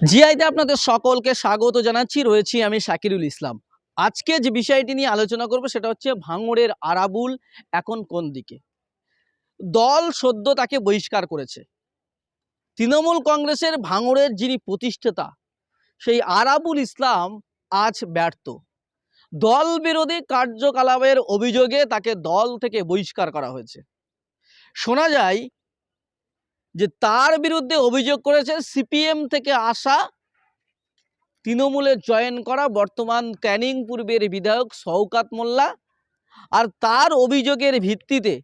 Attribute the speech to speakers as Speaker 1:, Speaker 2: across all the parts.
Speaker 1: জিআইতে আপনাদের সকলকে স্বাগত জানাচ্ছি। রয়েছি আমি শাকিরুল ইসলাম। আজকে যে বিষয়টি নিয়ে আলোচনা করব সেটা হচ্ছে ভাঙড়ের আরাবুল এখন কোন দিকে? দল সদ্য তাকে বহিষ্কার করেছে। তৃণমূল কংগ্রেসের ভাঙড়ের যিনি প্রতিষ্ঠাতা, সেই আরাবুল ইসলাম আজ ব্যর্থ। দল বিরোধী কার্যকলাপের অভিযোগে তাকে দল থেকে বহিষ্কার করা হয়েছে। শোনা যায় যে তার বিরুদ্ধে অভিযোগ করেছে সিপিএম থেকে আসা তৃণমূলে জয়েন করা বর্তমান ক্যানিং পূর্বের বিধায়ক শওকাত মোল্লা আর তার অভিযোগের ভিত্তিতে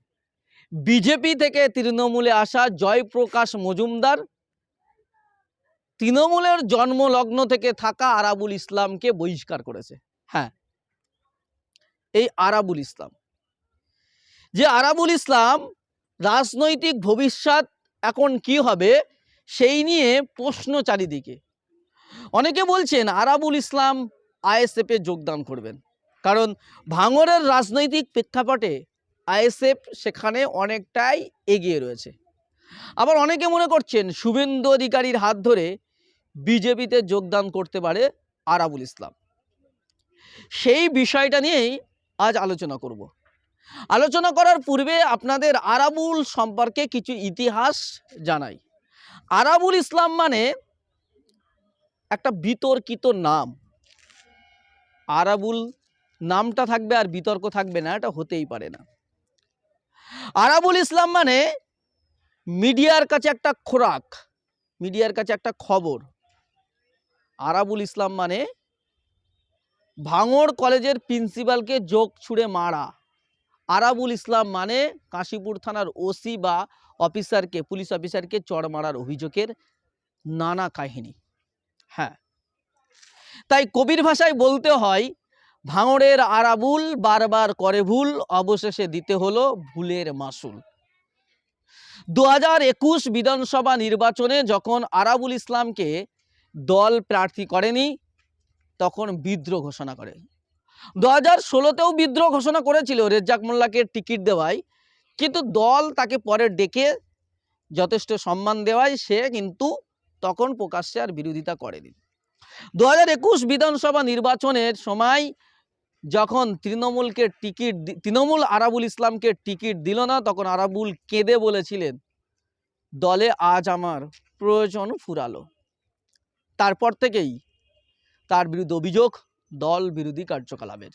Speaker 1: বিজেপি থেকে তৃণমূলে আসা জয়প্রকাশ মজুমদার তৃণমূলের জন্মলগ্ন থেকে থাকা আরাবুল ইসলামকে বহিষ্কার করেছে। হ্যাঁ এই আরাবুল ইসলাম। যে আরাবুল ইসলাম রাজনৈতিক ভবিষ্যৎ এখন কি হবে? সেই নিয়ে প্রশ্ন চারিদিকে। অনেকে বলছেন আরাবুল ইসলাম আইএসএফে যোগদান করবেন। কারণ ভাঙরের রাজনৈতিক প্রেক্ষাপটে আইএসএফ সেখানে অনেকটাই এগিয়ে রয়েছে। আবার অনেকে মনে করছেন শুভেন্দু অধিকারীর হাত ধরে বিজেপিতে যোগদান করতে পারে আরাবুল ইসলাম। সেই বিষয়টা নিয়েই আজ আলোচনা করব। আলোচনা করার পূর্বে আপনাদের আরাবুল সম্পর্কে কিছু ইতিহাস জানাই। আরাবুল ইসলাম মানে একটা বিতর্কিত নাম। আরাবুল নামটা থাকবে আর বিতর্ক থাকবে না, এটা হতেই পারে না। আরাবুল ইসলাম মানে মিডিয়ার কাছে একটা খোরাক, মিডিয়ার কাছে একটা খবর। আরাবুল ইসলাম মানে ভাঙড় কলেজের প্রিন্সিপালকে যোগ ছুঁড়ে মারা। আরাবুল ইসলাম মানে কাশীপুর থানার ওসি বা অফিসারকে, পুলিশ অফিসারকে চড় মারার অভিযোগের নানা কাহিনী। হ্যাঁ। তাই কবির ভাষায় বলতে হয়, ভাঙড়ের আরাবুল বারবার করে ভুল, অবশেষে দিতে হলো ভুলের মাসুল। দু হাজার একুশ বিধানসভা নির্বাচনে যখন আরাবুল ইসলামকে দল প্রার্থী করেনি, তখন বিদ্রোহ ঘোষণা করে। দু হাজার ষোলোতেও বিদ্রোহ ঘোষণা করেছিল রেজ্জাক মোল্লাকে টিকিট দেওয়ায়। কিন্তু দল তাকে পরে ডেকে যথেষ্ট সম্মান দেওয়ায় সে কিন্তু তখন প্রকাশ্যে আর বিরোধিতা করেনি। দু হাজার একুশ বিধানসভা নির্বাচনের সময় যখন তৃণমূলকে টিকিট তৃণমূল আরাবুল ইসলামকে টিকিট দিল না, তখন আরাবুল কেঁদে বলেছিলেন, দলে আজ আমার প্রয়োজন ফুরালো। তারপর থেকেই তার বিরুদ্ধে অভিযোগ দল বিরোধী কার্যকলাপের।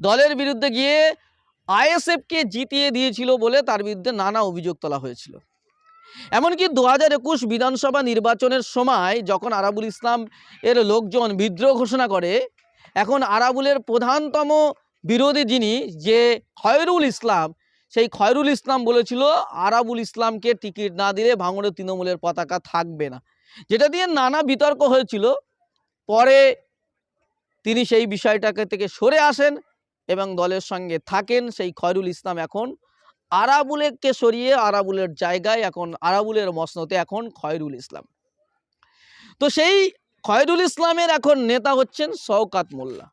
Speaker 1: দলের বিরুদ্ধে গিয়ে আইএসএফকে জিতিয়ে দিয়েছিল বলে তার বিরুদ্ধে নানা অভিযোগ তোলা হয়েছিল। এমনকি দু হাজার একুশ বিধানসভা নির্বাচনের সময় যখন আরাবুল ইসলাম এর লোকজন বিদ্রোহ ঘোষণা করে, এখন আরাবুলের প্রধানতম বিরোধী যিনি, যে খয়রুল ইসলাম, সেই খয়রুল ইসলাম বলেছিল, আরাবুল ইসলামকে টিকিট না দিলে ভাঙড়ের তৃণমূলের পতাকা থাকবে না। যেটা দিয়ে নানা বিতর্ক হয়েছিল। পরে তিনি সেই বিষয়টাকে থেকে সরে আসেন এবং দলের সঙ্গে থাকেন। সেই খয়রুল ইসলাম এখন আরাবুলেরকে সরিয়ে আরাবুলের জায়গায় এখন, আরাবুলের মসনতে এখন খয়রুল ইসলাম। তো সেই খয়রুল ইসলামের এখন নেতা হচ্ছেন শওকাত মোল্লা।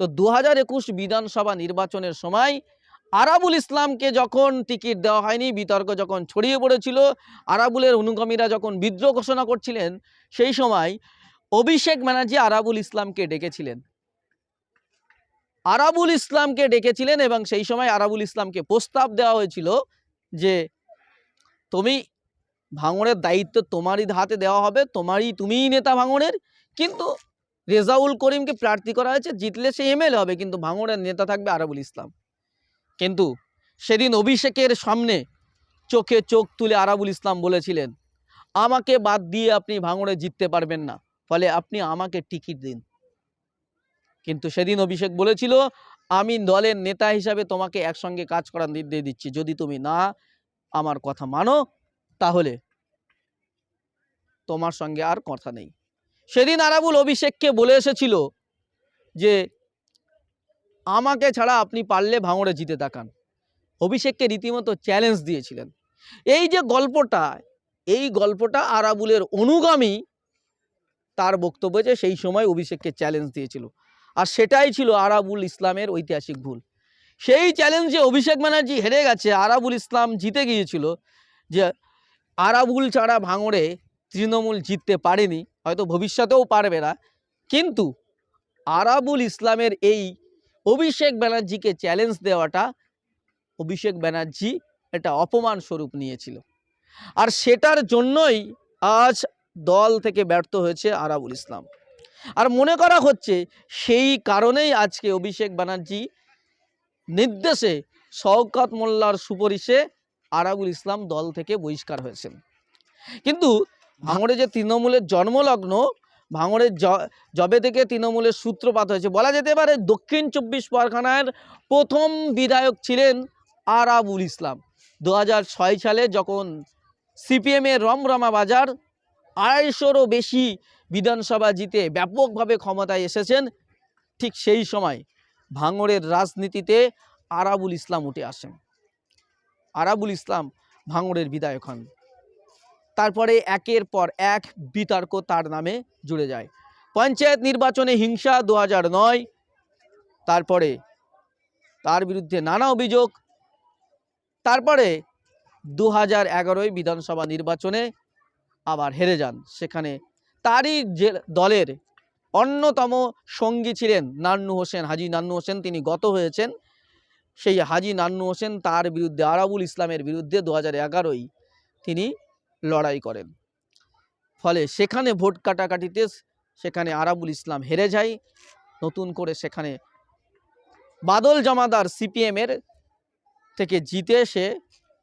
Speaker 1: তো দু হাজার একুশ বিধানসভা নির্বাচনের সময় আরাবুল ইসলামকে যখন টিকিট দেওয়া হয়নি, বিতর্ক যখন ছড়িয়ে পড়েছিল, আরাবুলের অনুগামীরা যখন বিদ্রোহ ঘোষণা করছিলেন, সেই সময় অভিষেক ব্যানার্জি আরাবুল ইসলামকে ডেকেছিলেন। আরাবুল ইসলামকে ডেকেছিলেন এবং সেই সময় আরাবুল ইসলামকে প্রস্তাব দেওয়া হয়েছিল যে, তুমি ভাঙড়ের দায়িত্ব তোমারই হাতে দেওয়া হবে, তোমারই তুমিই নেতা ভাঙড়ের কিন্তু রেজাউল করিমকে প্রার্থী করা হয়েছে, জিতলে সে এমএলএ হবে, কিন্তু ভাঙড়ের নেতা থাকবে আরাবুল ইসলাম। কিন্তু সেদিন অভিষেকের সামনে চোখে চোখ তুলে আরাবুল ইসলাম বলেছিলেন, আমাকে বাদ দিয়ে আপনি ভাঙড়ে জিততে পারবেন না। ফলে আপনি আমাকে টিকিট দিন। কিন্তু সেদিন অভিষেক বলেছিল, আমি দলের নেতা হিসাবে তোমাকে একসঙ্গে কাজ করার নির্দেশ দিচ্ছি। যদি তুমি না আমার কথা মানো, তাহলে তোমার সঙ্গে আর কথা নেই। সেদিন আরাবুল অভিষেককে বলে এসেছিল যে, আমাকে ছাড়া আপনি পারলে ভাঙড়ে জিতে তাকান। অভিষেককে রীতিমতো চ্যালেঞ্জ দিয়েছিলেন। এই যে গল্পটা, এই গল্পটা আরাবুলের অনুগামী তার বক্তব্য যে সেই সময় অভিষেককে চ্যালেঞ্জ দিয়েছিল। আর সেটাই ছিল আরাবুল ইসলামের ঐতিহাসিক ভুল। সেই চ্যালেঞ্জে অভিষেক ব্যানার্জি হেরে গেছে, আরাবুল ইসলাম জিতে গিয়েছিল যে আরাবুল ছাড়া ভাঙড়ে তৃণমূল জিততে পারেনি, হয়তো ভবিষ্যতেও পারবে না। কিন্তু আরাবুল ইসলামের এই অভিষেক ব্যানার্জিকে চ্যালেঞ্জ দেওয়াটা অভিষেক ব্যানার্জি এটা অপমান স্বরূপ নিয়েছিল। আর সেটার জন্যই আজ দল থেকে ব্যর্থ হয়েছে আরাবুল ইসলাম। আর মনে করা হচ্ছে সেই কারণেই আজকে অভিষেক ব্যানার্জি নির্দেশে শওকত মোল্লার সুপারিশে আরাবুল ইসলাম দল থেকে বহিষ্কার হয়েছেন। কিন্তু ভাঙড়ে যে তৃণমূলের জন্মলগ্ন ভাঙড়ের জবে থেকে তৃণমূলের সূত্রপাত হয়েছে, বলা যেতে পারে দক্ষিণ চব্বিশ পরগনার প্রথম বিধায়ক ছিলেন আরাবুল ইসলাম। দু সালে যখন সিপিএমের রমরমা বাজার আড়াইশোরও বেশি বিধানসভা জিতে ব্যাপকভাবে ক্ষমতায় এসেছেন ঠিক সেই সময় ভাঙড়ের রাজনীতিতে আরাবুল ইসলাম উঠে আসেন। আরাবুল ইসলাম ভাঙড়ের বিধায়ক হন। তারপরে একের পর এক বিতর্ক তার নামে জুড়ে যায়। পঞ্চায়েত নির্বাচনে হিংসা দু নয়, তারপরে তার বিরুদ্ধে নানা অভিযোগ, তারপরে দু হাজার বিধানসভা নির্বাচনে আবার হেরে যান। সেখানে তারই যে দলের অন্যতম সঙ্গী ছিলেন নান্নু হোসেন, হাজি নান্নু হোসেন, তিনি গত হয়েছেন সেই হাজি নান্নু হোসেন তার বিরুদ্ধে, আরাবুল ইসলামের বিরুদ্ধে দু হাজার তিনি লড়াই করেন। ফলে সেখানে ভোট কাটাকাটিতে সেখানে আরাবুল ইসলাম হেরে যায়। নতুন করে সেখানে বাদল জমাদার সিপিএমের থেকে জিতে সে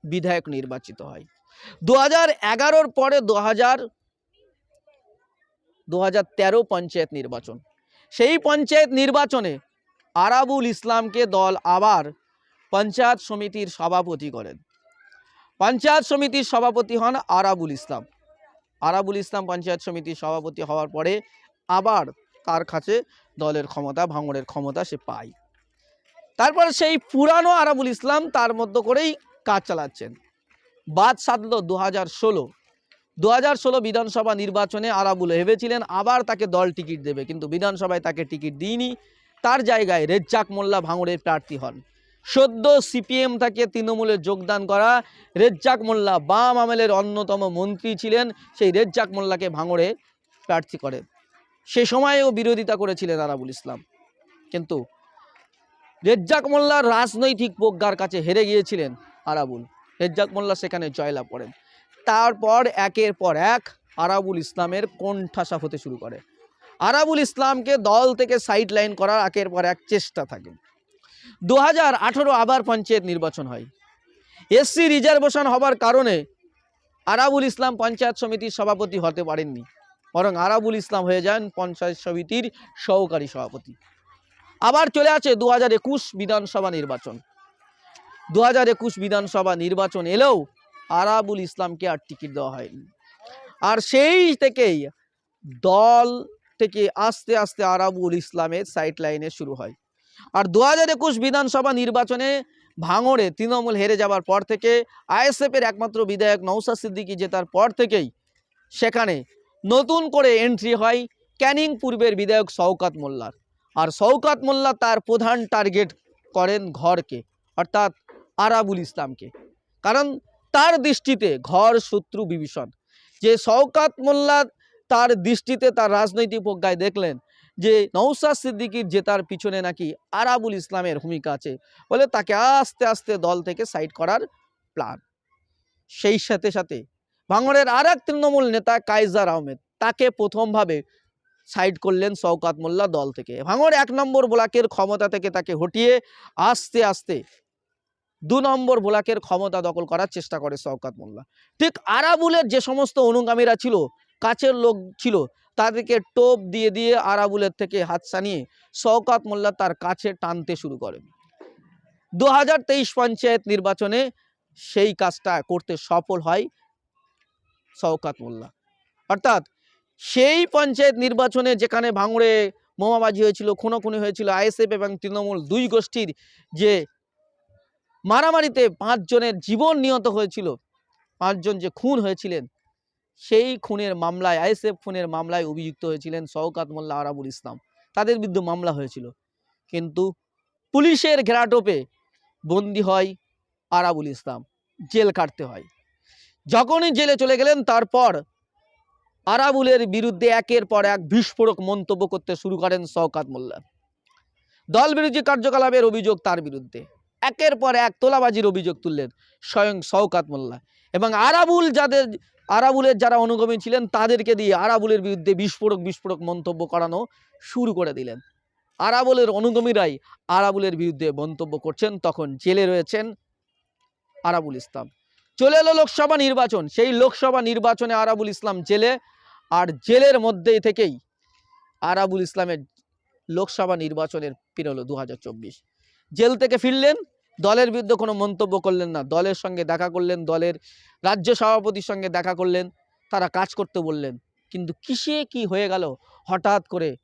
Speaker 1: বিধায়ক নির্বাচিত হয়। দু হাজার এগারোর পরে দু হাজার দু হাজার তেরো পঞ্চায়েত নির্বাচন। সেই পঞ্চায়েত নির্বাচনে আরাবুল ইসলামকে দল আবার পঞ্চায়েত সমিতির সভাপতি করেন। পঞ্চায়েত সমিতির সভাপতি হন আরাবুল ইসলাম। আরাবুল ইসলাম পঞ্চায়েত সমিতির সভাপতি হওয়ার পরে আবার তার কাছে দলের ক্ষমতা ভাঙড়ের ক্ষমতা সে পায়। তারপর সেই পুরানো আরাবুল ইসলাম তার মধ্য করেই কাজ চালাচ্ছেন। বাদ সাধল দু হাজার ষোলো। দু হাজার ষোলো বিধানসভা নির্বাচনে আরাবুল ভেবেছিলেন আবার তাকে দল টিকিট দেবে, কিন্তু বিধানসভায় তাকে টিকিট দিইনি। তার জায়গায় রেজ্জাক মোল্লা ভাঙড়ের প্রার্থী হন। সদ্য সিপিএম থেকে তৃণমূলে যোগদান করা রেজ্জাক মোল্লা বাম আমলের অন্যতম মন্ত্রী ছিলেন, সেই রেজ্জাক মোল্লাকে ভাঙড়ে প্রার্থী করেন সে সময়েও বিরোধিতা করেছিলেন আরাবুল ইসলাম। কিন্তু রেজ্জাক মোল্লার রাজনৈতিক প্রজ্ঞার কাছে হেরে গিয়েছিলেন আরাবুল। রেজ্জাক মোল্লা সেখানে জয়লাভ করেন। তারপর একের পর এক আরাবুল ইসলামের কোণঠাসা হতে শুরু করে। আরাবুল ইসলামকে দল থেকে সাইড লাইন করার একের পর এক চেষ্টা থাকে। দু হাজার আঠেরো আবার পঞ্চায়েত নির্বাচন হয়। এসসি রিজার্ভেশন হবার কারণে আরাবুল ইসলাম পঞ্চায়েত সমিতির সভাপতি হতে পারেননি, বরং আরাবুল ইসলাম হয়ে যান পঞ্চায়েত সমিতির সহকারী সভাপতি। আবার চলে আছে দু হাজার একুশ বিধানসভা নির্বাচন। দু হাজার একুশ বিধানসভা নির্বাচন এলেও আরাবুল ইসলামকে আর টিকিট দেওয়া হয়নি। আর সেই থেকেই দল থেকে আস্তে আস্তে আরাবুল ইসলামের সাইড লাইনে শুরু হয়। আর দু হাজার একুশ বিধানসভা নির্বাচনে ভাঙড়ে তৃণমূল হেরে যাওয়ার পর থেকে আইএসএফের একমাত্র বিধায়ক নৌসাদ সিদ্দিকী জেতার পর থেকেই সেখানে নতুন করে এন্ট্রি হয় ক্যানিং পূর্বের বিধায়ক শওকাত মোল্লার। আর শওকাত মোল্লা তার প্রধান টার্গেট করেন ঘরকে। অর্থাৎ আরাবুল ইসলামকে। কারণ তার দৃষ্টিতে ঘর, শত্রু, বিভীষণ। যে শওকাত মোল্লা তার দৃষ্টিতে তার রাজনৈতিক প্রজ্ঞায় দেখলেন যে নৌসাদ সিদ্দিকির জেতার পিছনে নাকি আরাবুল ইসলামের ভূমিকা আছে, বলে তাকে আস্তে আস্তে দল থেকে সাইড করার প্ল্যান। সেই সাথে সাথে ভাঙড়ের আর এক তৃণমূল নেতা কাইজার আহমেদ তাকে প্রথমভাবে সাইড করলেন শওকাত মোল্লা দল থেকে। ভাঙড় এক নম্বর ব্লকের ক্ষমতা থেকে তাকে হটিয়ে আস্তে আস্তে দু নম্বর ব্লকের ক্ষমতা দখল করার চেষ্টা করে শওকাত মোল্লা। ঠিক আরাবুলের যে সমস্ত অনুগামীরা ছিল, কাছের লোক ছিল, তাদেরকে টোপ দিয়ে দিয়ে আরাবুলের থেকে হাত সানিয়ে শওকাত মোল্লা তার কাছে টানতে শুরু করেন। দু হাজার পঞ্চায়েত নির্বাচনে সেই কাজটা করতে সফল হয় শওকাত মোল্লা। অর্থাৎ সেই পঞ্চায়েত নির্বাচনে যেখানে ভাঙড়ে বোমাবাজি হয়েছিল, খুনোখুনি হয়েছিল, আইএসএফ এবং তৃণমূল দুই গোষ্ঠীর যে মারামারিতে পাঁচজনের জীবন নিহত হয়েছিল। পাঁচজন যে খুন হয়েছিলেন, সেই খুনের মামলায়, আইএসএফ খুনের মামলায় অভিযুক্ত হয়েছিলেন শওকাত মোল্লা আরাবুল ইসলাম। তাদের বিরুদ্ধে মামলা হয়েছিল। কিন্তু পুলিশের ঘেরাটোপে বন্দি হয় আরাবুল ইসলাম। জেল কাটতে হয়। যখনই জেলে চলে গেলেন, তারপর আরাবুলের বিরুদ্ধে একের পর এক বিস্ফোরক মন্তব্য করতে শুরু করেন শওকাত মোল্লা। দল বিরোধী কার্যকলাপের অভিযোগ তার বিরুদ্ধে। একের পর এক তোলাবাজির অভিযোগ তুললেন স্বয়ং শওকাত মোল্লা। এবং আরাবুল যাদের, আরাবুলের যারা অনুগামী ছিলেন, তাদেরকে দিয়ে আরাবুলের বিরুদ্ধে বিস্ফোরক বিস্ফোরক মন্তব্য করানো শুরু করে দিলেন। আরাবুলের অনুগামীরাই আরাবুলের বিরুদ্ধে মন্তব্য করছেন, তখন জেলে রয়েছেন আরাবুল ইসলাম। চলে এলো লোকসভা নির্বাচন, সেই লোকসভা নির্বাচনে আরাবুল ইসলাম জেলে, আর জেলের মধ্যেই থেকেই আরাবুল ইসলামের লোকসভা নির্বাচনের পেরোলো দু জেল থেকে ফিরলেন দলের বিরুদ্ধে কোনো মন্তব্য করলেন না। দলের সঙ্গে দেখা করলেন, দলের রাজ্য সভাপতির সঙ্গে দেখা করলেন, তারা কাজ করতে বললেন। কিন্তু কিসে কি হয়ে গেল? হঠাৎ করে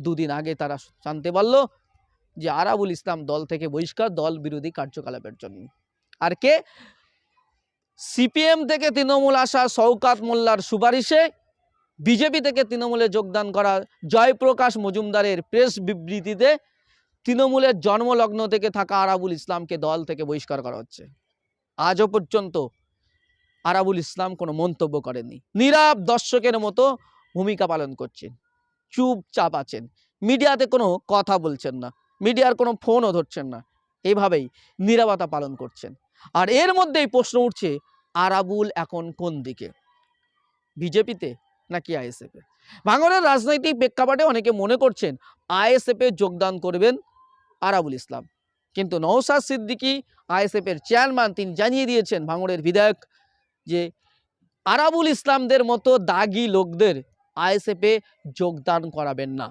Speaker 1: দুদিন আগে তারা জানতে পারল যে আরাবুল ইসলাম দল থেকে বহিষ্কার, দল বিরোধী কার্যকলাপের জন্য। আর কে? সিপিএম থেকে তৃণমূল আসা শওকাত মোল্লার সুপারিশে বিজেপি থেকে তৃণমূলে যোগদান করা জয়প্রকাশ মজুমদারের প্রেস বিবৃতিতে তৃণমূলের জন্মলগ্ন থেকে থাকা আরাবুল ইসলামকে দল থেকে বহিষ্কার করা হচ্ছে। আজও পর্যন্ত আরাবুল ইসলাম কোনো মন্তব্য করেননি। নীরব দর্শকের মতো ভূমিকা পালন করছেন। চুপচাপ আছেন। মিডিয়াতে কোনো কথা বলছেন না। মিডিয়ার কোনো ফোনও ধরছেন না। এভাবেই নীরবতা পালন করছেন। আর এর মধ্যেই প্রশ্ন উঠছে, আরাবুল এখন কোন দিকে? বিজেপিতে নাকি আইএসএফে? ভাঙনের রাজনৈতিক প্রেক্ষাপটে অনেকে মনে করছেন, আইএসএফে যোগদান করবেন আরাবুল ইসলাম। কিন্তু নওসাদ সিদ্দিকী আইএসএফের চেয়ারম্যান, তিনি জানিয়ে দিয়েছেন ভাঙড়ের বিধায়ক যে, আরাবুল ইসলামদের মতো দাগি লোকদের আইএসএফে যোগদান করাবেন না।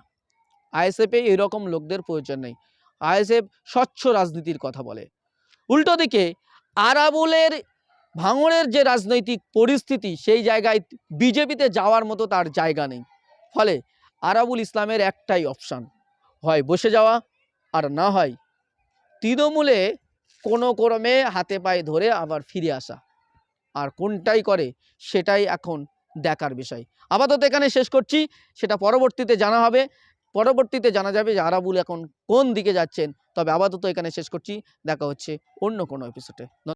Speaker 1: আইএসএফে এরকম লোকদের প্রয়োজন নেই। আইএসএফ স্বচ্ছ রাজনীতির কথা বলে। উল্টো দিকে, আরাবুলের, ভাঙড়ের যে রাজনৈতিক পরিস্থিতি, সেই জায়গায় বিজেপিতে যাওয়ার মতো তার জায়গা নেই। ফলে আরাবুল ইসলামের একটাই অপশান, হয় বসে যাওয়া আর না হয় তৃণমূলে কোনো ক্রমে হাতে পায়ে ধরে আবার ফিরে আসা। আর কোনটাই করে সেটাই এখন দেখার বিষয়। আপাতত এখানে শেষ করছি। সেটা পরবর্তীতে জানা হবে। পরবর্তীতে জানা যাবে যে আরাবুল এখন কোন দিকে যাচ্ছেন। তবে আপাতত এখানে শেষ করছি। দেখা হচ্ছে অন্য কোনো এপিসোডে